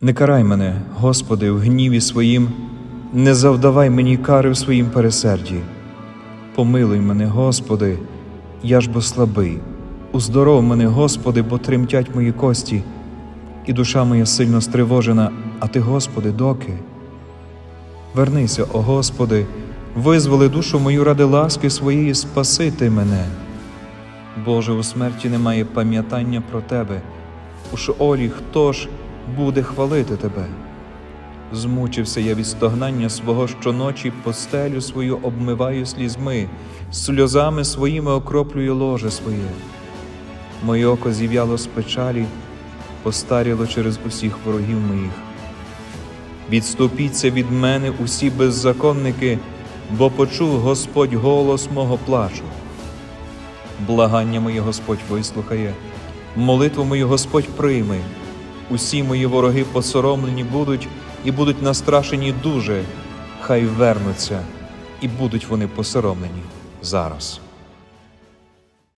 Не карай мене, Господи, в гніві своїм, не завдавай мені кари в своїм пересерді. Помилуй мене, Господи, я ж бо слабий. Уздоров мене, Господи, бо тремтять мої кості, і душа моя сильно стривожена, а Ти, Господи, доки? Вернися, о Господи, визволи душу мою ради ласки своєї, спаси Ти мене. Боже, у смерті немає пам'ятання про Тебе. У шолі хто ж буде хвалити Тебе? Змучився я від стогнання свого щоночі, постелю свою обмиваю слізьми, сльозами своїми окроплюю ложе своє. Моє око зів'яло з печалі, постаріло через усіх ворогів моїх. Відступіться від мене усі беззаконники, бо почув Господь голос мого плачу. Благання моє Господь вислухає, молитву мою Господь прийме. Усі мої вороги посоромлені будуть і будуть настрашені дуже, хай вернуться, і будуть вони посоромлені зараз.